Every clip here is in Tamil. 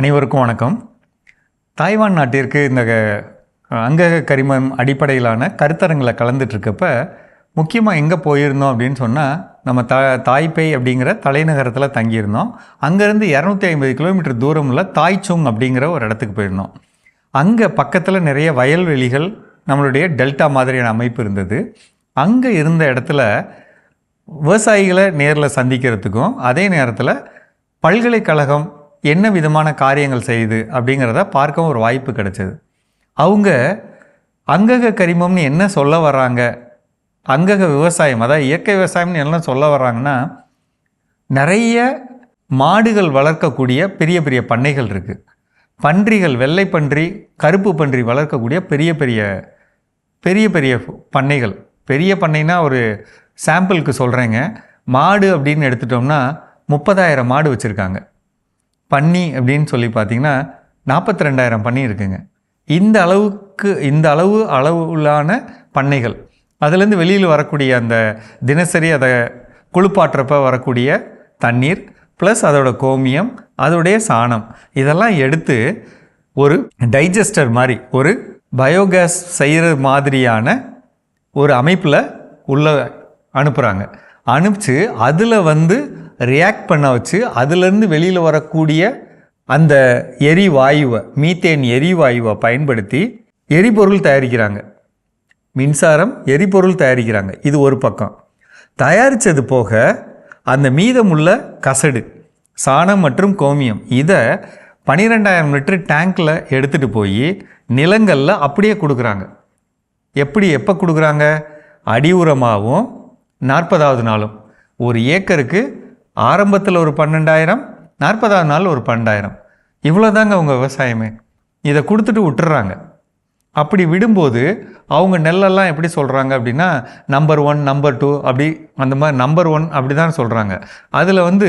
அனைவருக்கும் வணக்கம். தாய்வான் நாட்டிற்கு இந்த அங்கக கரிமம் அடிப்படையிலான கருத்தரங்களை கலந்துட்டுருக்கப்ப முக்கியமாக எங்கே போயிருந்தோம் அப்படின்னு சொன்னால் நம்ம த தாய்பே அப்படிங்கிற தலைநகரத்தில் தங்கியிருந்தோம். அங்கேருந்து இரநூத்தி ஐம்பது கிலோமீட்டர் தூரம் உள்ள தாய்ச்சுங் அப்படிங்கிற ஒரு இடத்துக்கு போயிருந்தோம். அங்கே பக்கத்தில் நிறைய வயல்வெளிகள் நம்மளுடைய டெல்டா மாதிரியான அமைப்பு இருந்தது. அங்கே இருந்த இடத்துல விவசாயிகளை நேரில் சந்திக்கிறதுக்கும் அதே நேரத்தில் பல்கலைக்கழகம் என்ன விதமான காரியங்கள் செய்யுது அப்படிங்கிறத பார்க்கவும் ஒரு வாய்ப்பு கிடைச்சது. அவங்க அங்கக கரிமம்னு என்ன சொல்ல வர்றாங்க? அங்கக விவசாயம் அதாவது இயற்கை விவசாயம்னு என்ன சொல்ல வர்றாங்கன்னா நிறைய மாடுகள் வளர்க்கக்கூடிய பெரிய பெரிய பண்ணைகள் இருக்குது பன்றிகள் வெள்ளை பன்றி கருப்பு பன்றி வளர்க்கக்கூடிய பெரிய பெரிய பெரிய பெரிய பண்ணைகள். பெரிய பண்ணைனா ஒரு சாம்பிளுக்கு சொல்கிறேங்க மாடு அப்படின்னு எடுத்துட்டோம்னா முப்பதாயிரம் மாடு வச்சுருக்காங்க. பன்னி அப்படின்னு சொல்லி பார்த்தீங்கன்னா நாற்பத்தி ரெண்டாயிரம் பண்ணி இருக்குங்க. இந்த அளவுக்கு இந்த அளவு அளவுலான பண்ணைகள். அதுலேருந்து வெளியில் வரக்கூடிய அந்த தினசரி அதை குளிப்பாட்டுறப்ப வரக்கூடிய தண்ணீர் ப்ளஸ் அதோட கோமியம் அதோடைய சாணம் இதெல்லாம் எடுத்து ஒரு டைஜஸ்டர் மாதிரி ஒரு பயோகேஸ் செய்கிற மாதிரியான ஒரு அமைப்பில் உள்ள அனுப்புகிறாங்க அனுப்பிச்சு அதில் வந்து ரியாக்ட் பண்ண வச்சு அதுலேருந்து வெளியில் வரக்கூடிய அந்த எரிவாயுவை மீத்தேன் எரிவாயுவை பயன்படுத்தி எரிபொருள் தயாரிக்கிறாங்க. மின்சாரம் எரிபொருள் தயாரிக்கிறாங்க. இது ஒரு பக்கம். தயாரித்தது போக அந்த மீதமுள்ள கசடு சாணம் மற்றும் கோமியம் இதை பன்னிரெண்டாயிரம் லிட்டர் டேங்க்கில் எடுத்துகிட்டு போய் நிலங்களில் அப்படியே கொடுக்குறாங்க. எப்படி எப்போ கொடுக்குறாங்க? அடி உரமாகவும் நாற்பதாவது நாளும். ஒரு ஏக்கருக்கு ஆரம்பத்தில் ஒரு பன்னெண்டாயிரம் நாற்பதாவது நாள் ஒரு பன்னெண்டாயிரம். இவ்வளோதாங்க அவங்க விவசாயமே. இதை கொடுத்துட்டு விட்டுறாங்க. அப்படி விடும்போது அவங்க நெல்லெல்லாம் எப்படி சொல்கிறாங்க அப்படின்னா நம்பர் ஒன் நம்பர் டூ அப்படி அந்த மாதிரி நம்பர் ஒன் அப்படி தான் சொல்கிறாங்க அதில் வந்து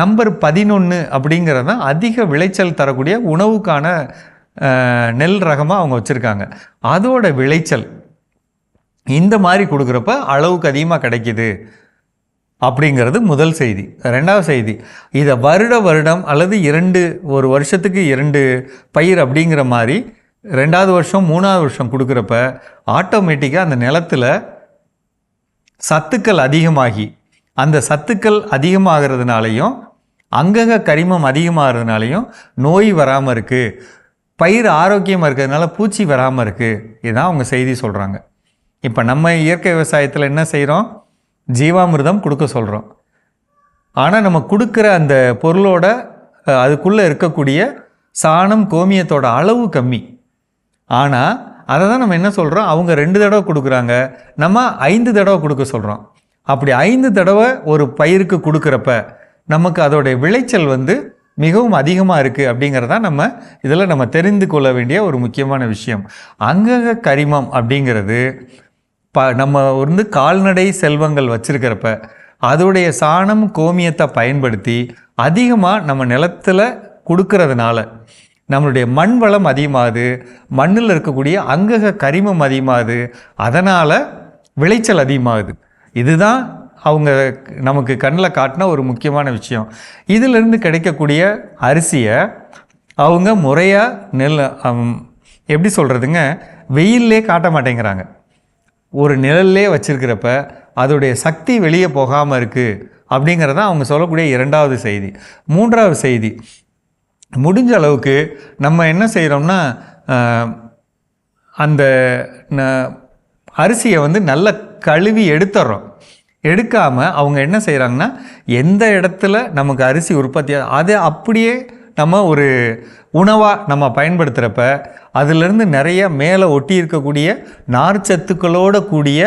நம்பர் பதினொன்று அப்படிங்கிறது தான் அதிக விளைச்சல் தரக்கூடிய உணவுக்கான நெல் ரகமாக அவங்க வச்சுருக்காங்க. அதோட விளைச்சல் இந்த மாதிரி கொடுக்குறப்ப அளவுக்கு அதிகமாக கிடைக்கிது. அப்படிங்கிறது முதல் செய்தி. ரெண்டாவது செய்தி இதை வருட வருடம் அல்லது இரண்டு ஒரு வருஷத்துக்கு இரண்டு பயிர் அப்படிங்கிற மாதிரி ரெண்டாவது வருஷம் மூணாவது வருஷம் கொடுக்குறப்ப ஆட்டோமேட்டிக்காக அந்த நிலத்தில் சத்துக்கள் அதிகமாகி அந்த சத்துக்கள் அதிகமாகிறதுனாலையும் அங்கங்கே கரிமம் அதிகமாகிறதுனாலையும் நோய் வராமல் இருக்குது பயிர் ஆரோக்கியமாக இருக்கிறதுனால பூச்சி வராமல் இருக்குது இதுதான் அவங்க செய்தி சொல்கிறாங்க இப்போ நம்ம இயற்கை விவசாயத்தில் என்ன செய்கிறோம் ஜீவாமிர்தம் கொடுக்க சொல்கிறோம் ஆனால் நம்ம கொடுக்குற அந்த பொருளோட அதுக்குள்ளே இருக்கக்கூடிய சாணம் கோமியத்தோட அளவு கம்மி. ஆனால் அதை தான் நம்ம என்ன சொல்கிறோம் அவங்க ரெண்டு தடவை கொடுக்குறாங்க. நம்ம ஐந்து தடவை கொடுக்க சொல்கிறோம் அப்படி ஐந்து தடவை ஒரு பயிருக்கு கொடுக்குறப்ப நமக்கு அதோடைய விளைச்சல் வந்து மிகவும் அதிகமாக இருக்குது அப்படிங்கிறதா நம்ம இதில் நம்ம தெரிந்து கொள்ள வேண்டிய ஒரு முக்கியமான விஷயம். அங்கக கரிமம் அப்படிங்கிறது ப நம்ம வந்து கால்நடை செல்வங்கள் வச்சிருக்கிறப்ப அதோடைய சாணம் கோமியத்தை பயன்படுத்தி அதிகமாக நம்ம நிலத்தில் கொடுக்கறதுனால நம்மளுடைய மண் வளம் அதிகமாகுது மண்ணில் இருக்கக்கூடிய அங்கக கரிமம் அதிகமாகுது அதனால் விளைச்சல் அதிகமாகுது. இதுதான் அவங்க நமக்கு கண்ணில் காட்டின ஒரு முக்கியமான விஷயம். இதிலிருந்து கிடைக்கக்கூடிய அரிசியை அவங்க முறையாக நெல் எப்படி சொல்கிறதுங்க வெயிலே காட்ட மாட்டேங்கிறாங்க. ஒரு நிழல்லே வச்சுருக்கிறப்ப அதோடைய சக்தி வெளியே போகாமல் இருக்குது அப்படிங்கிறதான் அவங்க சொல்லக்கூடிய இரண்டாவது செய்தி. மூன்றாவது செய்தி முடிஞ்ச அளவுக்கு நம்ம என்ன செய்கிறோம்னா அந்த ந- அரிசியை வந்து நல்லா கழுவி எடுத்துடுறோம் எடுக்காமல் அவங்க என்ன செய்கிறாங்கன்னா எந்த இடத்துல நமக்கு அரிசி உற்பத்தி அதை அப்படியே நம்ம ஒரு உணவாக நம்ம பயன்படுத்துகிறப்ப அதிலிருந்து நிறைய மேலே ஒட்டி இருக்கக்கூடிய நார்ச்சத்துக்களோட கூடிய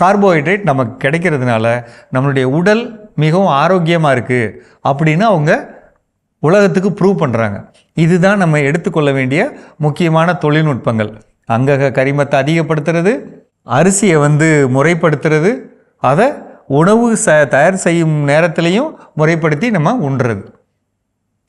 கார்போஹைட்ரேட் நமக்கு கிடைக்கிறதுனால நம்மளுடைய உடல் மிகவும் ஆரோக்கியமாக இருக்குது அப்படின்னு அவங்க உலகத்துக்கு ப்ரூவ் பண்ணுறாங்க இதுதான் நம்ம எடுத்துக்கொள்ள வேண்டிய முக்கியமான தொழில்நுட்பங்கள். அங்கக கரிமத்தை அதிகப்படுத்துறது அரிசியை வந்து முறைப்படுத்துறது அதை உணவு ச தயார் செய்யும் நேரத்திலையும் முறைப்படுத்தி நம்ம உண்றது.